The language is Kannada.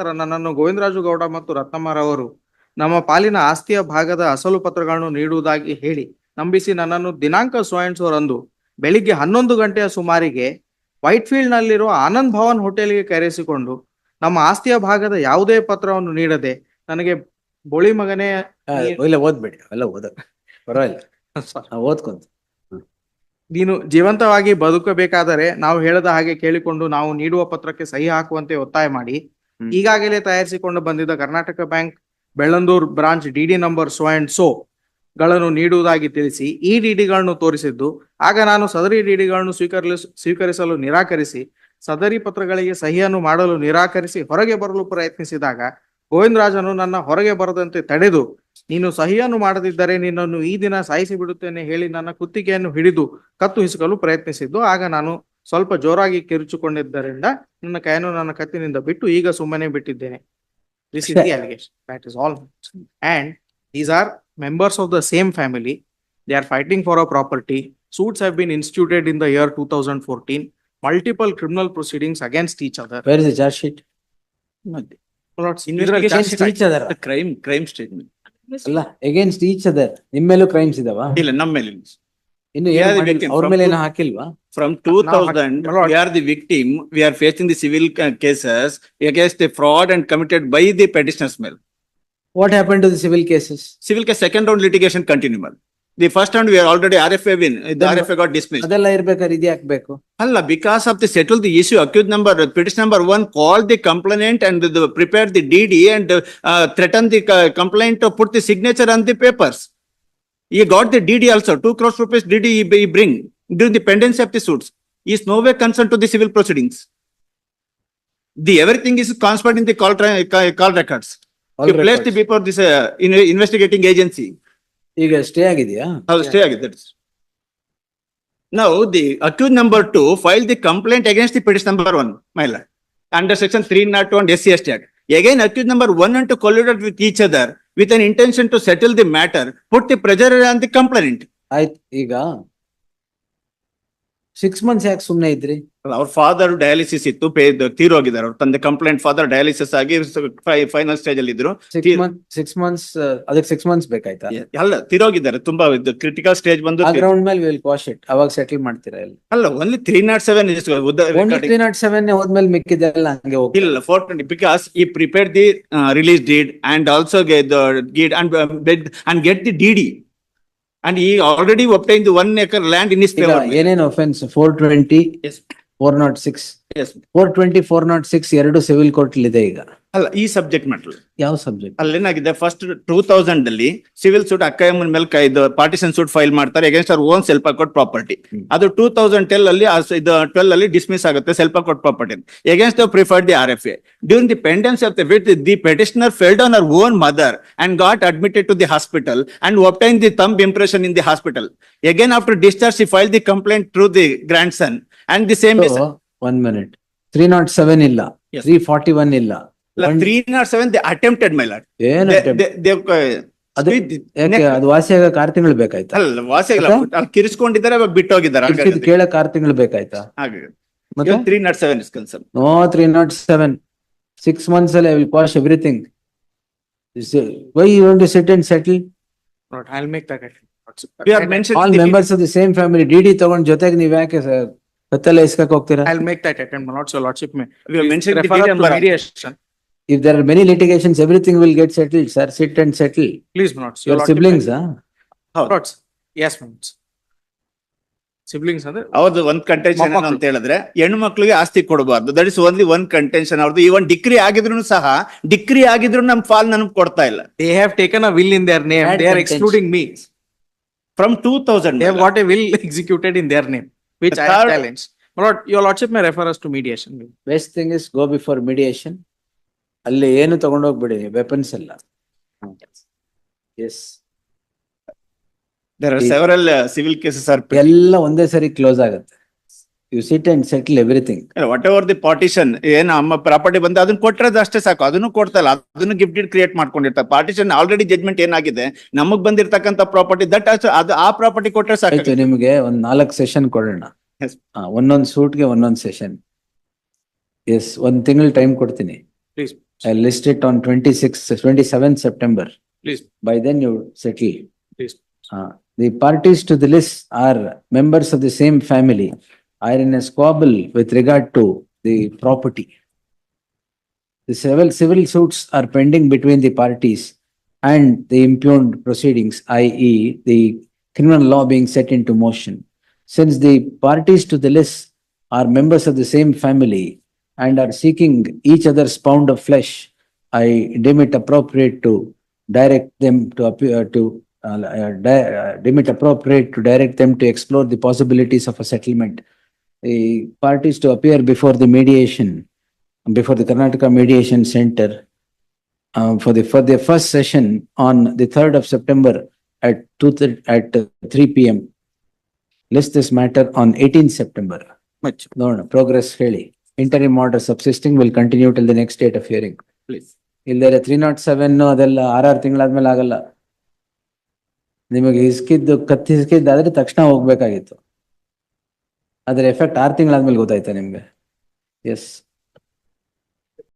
ನಂತರ ನನ್ನನ್ನು ಗೋವಿಂದರಾಜು ಗೌಡ ಮತ್ತು ರತ್ನಮ್ಮರವರು ನಮ್ಮ ಪಾಲಿನ ಆಸ್ತಿಯ ಭಾಗದ ಅಸಲು ಪತ್ರಗಳನ್ನು ನೀಡುವುದಾಗಿ ಹೇಳಿ ನಂಬಿಸಿ ನನ್ನನ್ನು ದಿನಾಂಕ ರಂದು ಬೆಳಿಗ್ಗೆ ಹನ್ನೊಂದು ಗಂಟೆಯ ಸುಮಾರಿಗೆ ವೈಟ್ಫೀಲ್ಡ್ ನಲ್ಲಿರುವ ಆನಂದ್ ಭವನ್ ಹೋಟೆಲ್ಗೆ ಕರೆಸಿಕೊಂಡು ನಮ್ಮ ಆಸ್ತಿಯ ಭಾಗದ ಯಾವುದೇ ಪತ್ರವನ್ನು ನೀಡದೆ ನನಗೆ ಬೋಳಿ ಮಗನೇ ಇಲ್ಲ ಓದ್ಬೇಡಿ. ಎಲ್ಲ ಓದ. ಪರವಾಗಿಲ್ಲ. ಓದ್ಕೊಂತ. ನೀನು ಜೀವಂತವಾಗಿ ಬದುಕಬೇಕಾದರೆ ನಾವು ಹೇಳದ ಹಾಗೆ ಕೇಳಿಕೊಂಡು ನಾವು ನೀಡುವ ಪತ್ರಕ್ಕೆ ಸಹಿ ಹಾಕುವಂತೆ ಒತ್ತಾಯ ಮಾಡಿ. ಈಗಾಗಲೇ ತಯಾರಿಸಿಕೊಂಡು ಬಂದಿದ್ದ Karnataka bank Bellandur branch DD number so and so ಗಳನ್ನು ನೀಡುವುದಾಗಿ ತಿಳಿಸಿ ಈ ಡಿಡಿಗಳನ್ನು ತೋರಿಸಿದ್ದು, ಆಗ ನಾನು ಸದರಿ ಡಿಡಿಗಳನ್ನು ಸ್ವೀಕರಿಸ ಸ್ವೀಕರಿಸಲು ನಿರಾಕರಿಸಿ, ಸದರಿ ಪತ್ರಗಳಿಗೆ ಸಹಿಯನ್ನು ಮಾಡಲು ನಿರಾಕರಿಸಿ ಹೊರಗೆ ಬರಲು ಪ್ರಯತ್ನಿಸಿದಾಗ, ಗೋವಿಂದರಾಜನು ನನ್ನ ಹೊರಗೆ ಬರದಂತೆ ತಡೆದು, ನೀನು ಸಹಿಯನ್ನು ಮಾಡದಿದ್ದರೆ ನಿನ್ನನ್ನು ಈ ದಿನ ಸಾಯಿಸಿ ಬಿಡುತ್ತೇನೆ ಹೇಳಿ ನನ್ನ ಕುತ್ತಿಗೆಯನ್ನು ಹಿಡಿದು ಕತ್ತು ಹಿಸುಕಲು ಪ್ರಯತ್ನಿಸಿದ್ದು, ಆಗ ನಾನು ಸ್ವಲ್ಪ ಜೋರಾಗಿ ಕಿರುಚಿಕೊಂಡಿದ್ದರಿಂದ ನನ್ನ ಕೈಯನ್ನು ನನ್ನ ಕತ್ತಿನಿಂದ ಬಿಟ್ಟು ಈಗ ಸುಮ್ಮನೆ ಬಿಟ್ಟಿದ್ದೇನೆ. This is the allegation that is all and these are members of the same family they are fighting for a property suits have in the in the year 2014 multiple criminal proceedings against each other. Where is charge sheet each other crime crime statement ಅಲ್ಲ ಅಗೇನ್ಸ್ಟ್ ಈಚ್ ಅದರ್ ನಿಮ್ಮ ಮೇಲೂ ಕ್ರೈಮ್ಸ್ ಇದಾವ? ಇಲ್ಲ ನಮ್ಮ ಮೇಲೆ ಇನ್ನು ಅವ್ರ ಮೇಲೆ ಏನೋ ಹಾಕಿಲ್ವಾ? from two thousand, my lord. we are the victim, we are facing the civil ca- cases against the fraud and committed by the petitioner's mail. What happen to the civil cases Civil case second round litigation continue. The first round, we are already RFA win, the Then- RFA got dismissed. ಅದೆಲ್ಲ ಇರ್ಬೇಕಾದ್ರೆ ಇದು ಹಾಕ್ಬೇಕು Allah, because of the settle the issue, accused number, petition number one called the complainant and the prepared the DD and uh, threatened the uh, complaint to put the signature on the papers. He got the DD also, two crores rupees DD he he bring during the pendency of the suits. He is no way concerned to the civil proceedings. The everything is transferred in the call tri- ca- call records. All He placed records. before this uh, in- investigating agency. ಈಗ ಸ್ಟೇ ಆಗಿದೆಯಾ How stay agad- that's. Now, the accused number two filed the complaint against the petition number one, my lord, under section three not one SC Act. Again, accused number one and two colluded with each other with an intention to settle the matter, put the pressure on the complainant. ಆಯ್ತು ಈಗ ಸಿಕ್ಸ್ ಮಂತ್ಸ್ ಯಾಕೆ ಸುಮ್ನೆ ಇದ್ರಿ? ಅವ್ರ ಫಾದರ್ ಡಯಾಲಿಸಿಸ್ ಇತ್ತು ತೀರೋಗಿದ್ದಾರೆ. ಅವ್ರ ತಂದೆ ಕಂಪ್ಲೇಂಟ್ ಫಾದರ್ ಡಯಾಲಿಸಿಸ್ ಆಗಿ ಫೈನಲ್ ಸ್ಟೇಜ್ ಅಲ್ಲಿ ಇದ್ರು. ಸಿಕ್ಸ್ ತೀರ್- ಮಂತ್ ಸಿಕ್ಸ್ ಮಂತ್ಸ್ ಅದಕ್ಕೆ ಸಿಕ್ಸ್ ಮಂತ್ಸ್ ಬೇಕಾಯ್ತಾ? ಅಲ್ಲ ತೀರೋಗಿದ್ದಾರೆ ತುಂಬಾ ಕ್ರಿಟಿಕಲ್ ಸ್ಟೇಜ್ ಬಂದು ಗ್ರೌಂಡ್ ಮೇಲೆ ವಿಲ್ ಕಾಶ್ ಇಟ್ ಅವಾಗ ಸೆಟಲ್ ಮಾಡ್ತೀರಾ ಇಲ್ಲ ಅಲ್ಲ only three not seven three not seven ಹೋದ್ಮೇಲೆ ಮಿಕ್ಕಿದೆಲ್ಲ ಹಂಗೆ ಹೋಗಿ ಇಲ್ಲ ಫೋರ್ ಟ್ವೆಂಟಿ ಬಿಕಾಸ್ ಈ prepare the release deed and also get the deed and and get the D D and ಈ already obtain the one acre land in is ಈಗ ಏನೇನು offence four twenty Yes. Four not six Yes. four twenty four not six ಎರಡು ಸಿವಿಲ್ ಕೋರ್ಟ್ ಇದೆ ಈಗ. ಅಲ್ಲ ಈ ಸಬ್ಜೆಕ್ಟ್ ಮ್ಯಾಟರ್ ಯಾವ ಸಬ್ಜೆಕ್ಟ್ ಅಲ್ಲೇನಾಗಿದೆ? ಫಸ್ಟ್ ಟೂ ತೌಸಂಡ್ ಅಲ್ಲಿ ಸಿವಿಲ್ ಸೂಟ್ ಅಕ್ಕಯ್ಯಮ್ಮನ ಮೇಲೆ ಇದು ಪಾರ್ಟಿಷನ್ ಸೂಟ್ ಫೈಲ್ ಮಾಡ್ತಾರೆ ಅಗೇನ್ಸ್ಟ್ ಅವ್ರ ಓನ್ ಸೆಲ್ಫ್ ಅಕೌಂಟ್ ಪ್ರಾಪರ್ಟಿ ಅದು ಟೂ ತೌಸಂಡ್ ಟೆಲ್ ಅಲ್ಲಿ ಇದು ಟ್ವೆಲ್ ಅಲ್ಲಿ ಡಿಸ್ಮಿಸ್ ಆಗುತ್ತೆ self account property against prefer preferred the R F A during the pendency of the with the petitioner felled on our own mother and got admitted to the hospital and obtained the thumb impression in the hospital again after discharge file the complaint through the grand son and the same one minute three not seven ಇಲ್ಲ. Yes. ತ್ರೀ ಫಾರ್ಟಿ ಒನ್ ಇಲ್ಲ three not seven the attempted my lot ಏನು ಅದು ಯಾಕೆ ಅದು ಆರು ತಿಂಗಳು ಬೇಕಾಯ್ತಾ? ಅಲ್ಲ ವಾಸಿ ಇಲ್ಲ ಮತ್ತೆ? ಅಲ್ಲಿ ಕಿರಿಸ್ಕೊಂಡಿದ್ದಾರೆ ಅವಾಗ ಬಿಟ್ಟು ಹೋಗಿದ್ದಾರೆ ಕಿರ್ಕಿದ್ ಕೇಳಕ್ ಆರು ತಿಂಗಳು ಬೇಕಾಯ್ತಾ ಮತ್ತೆ? Three not seven is concern no three not seven six months ಅಲ್ಲಿ will quash everything why you want to sit and settle I'll make that. We are mentioned. All members of the same family D D ತಗೊಂಡ್ ಜೊತೆಗೆ ನೀವ್ ಯಾಕೆ ಗೊತ್ತಲ್ಲ ಇಸ್ಕಕ್ ಹೋಗ್ತೀರಾ? If there are many litigation everything will get settle sir sit and settle please siblings ಆ ಮನೋಟ್ಸ್ ಸಿಬ್ಲಿಂಗ್ಸ್ ಅಂದ್ರೆ ಹೌದು ಒಂದ್ ಕಂಟೆನ್ಷನ್ ಅಂತ ಹೇಳಿದ್ರೆ ಹೆಣ್ಣು ಆಸ್ತಿ ಕೊಡಬಾರ್ದು. ದಟ್ ಇಸ್ ಓನ್ಲಿ ಒಂದ್ ಕಂಟೆನ್ಷನ್ ಅವ್ರದ್ದು ಈ ಒಂದ್ ಡಿಗ್ರಿ ಆಗಿದ್ರು ಸಹ ಡಿಗ್ರಿ ಆಗಿದ್ರು ನಮ್ ಫಾಲ್ ನನಗೆ ಕೊಡ್ತಾ ಇಲ್ಲ. They have taken a will in their name they are excluding me from two thousand what a will executed in their name which The I have third- challenged. My lord, your lordship may refer us to mediation. Best thing is go before mediation ಅಲ್ಲಿ ಏನು ತಗೊಂಡೋಗ್ಬಿಡಿ ವೆಪನ್ಸ್ ಎಲ್ಲ as there are several civil cases are. ಎಲ್ಲ ಒಂದೇ ಸರಿ ಕ್ಲೋಸ್ ಆಗುತ್ತೆ you sit and settle everything whatever the partition ಏನ್ ನಮ್ಮ ಪ್ರಾಪರ್ಟಿ ಬಂದು ಅದನ್ನ ಕೊಟ್ಟರೆ ಅಷ್ಟೇ ಸಾಕು ಅದನ್ನು ಕೊಡ್ತಾ ಇಲ್ಲ ಅದನ್ನು ಗಿಫ್ಟ್ ಕ್ರಿಯೇಟ್ ಮಾಡ್ಕೊಂಡಿರ್ತಾರೆ ಪಾರ್ಟಿಷನ್ ಆಲ್ರೆಡಿ ಜಜ್ಮೆಂಟ್ ಏನಾಗಿದೆ ನಮಗ್ ಬಂದಿರ್ತಕ್ಕಂಥ ಪ್ರಾಪರ್ಟಿ ದಟ್ ಅದು ಆ ಪ್ರಾಪರ್ಟಿ ಕೊಟ್ಟರೆ ಸಾಕು ಆಯ್ತು ನಿಮಗೆ ಒಂದ್ ನಾಲ್ಕು ಸೆಷನ್ ಕೊಡೋಣ Yes. ಒಂದೊಂದ್ ಸೂಟ್ಗೆ ಒಂದೊಂದ್ ಸೆಷನ್ ಎಸ್ ಒಂದ್ ತಿಂಗಳು ಟೈಮ್ ಕೊಡ್ತೀನಿ Please. I list it on twenty-sixth, twenty-seventh September. Please. By then you settle. Please. The the parties to the list are members of the same family, are in a squabble with regard to the property. The civil, civil suits are pending between the parties and the impugned proceedings, i.e. the criminal law being set into motion. Since the parties to the list are members of the same family and are seeking each other's pound of flesh, I deem it appropriate to direct them to appear to uh, uh, uh, deem it appropriate to direct them to explore the possibilities of a settlement. The parties to appear before the mediation, before the Karnataka Mediation Center uh, for the, for the first session on the 3rd of September at 2 th at uh, three P List this matter on eighteenth September. Much, no, no, progress, ಹೇಳಿ Interim order subsisting will continue till the next date of hearing. please. ಇಲ್ದರೆ ತ್ರೀ ನಾಟ್ ಸೆವೆನ್ ಅದೆಲ್ಲ ಆರಾರು ತಿಂಗಳಾದ್ಮೇಲೆ ಆಗಲ್ಲ ನಿಮಗೆ ಇಸ್ಕಿದ್ದು ಕತ್ತಿ ಇಸ್ಕಿದ್ದಾದ್ರೆ ತಕ್ಷಣ ಹೋಗ್ಬೇಕಾಗಿತ್ತು ಅದ್ರ ಎಫೆಕ್ಟ್ ಆರು ತಿಂಗಳಾದ್ಮೇಲೆ ಗೊತ್ತಾಯ್ತಾ ನಿಮ್ಗೆ? ಎಸ್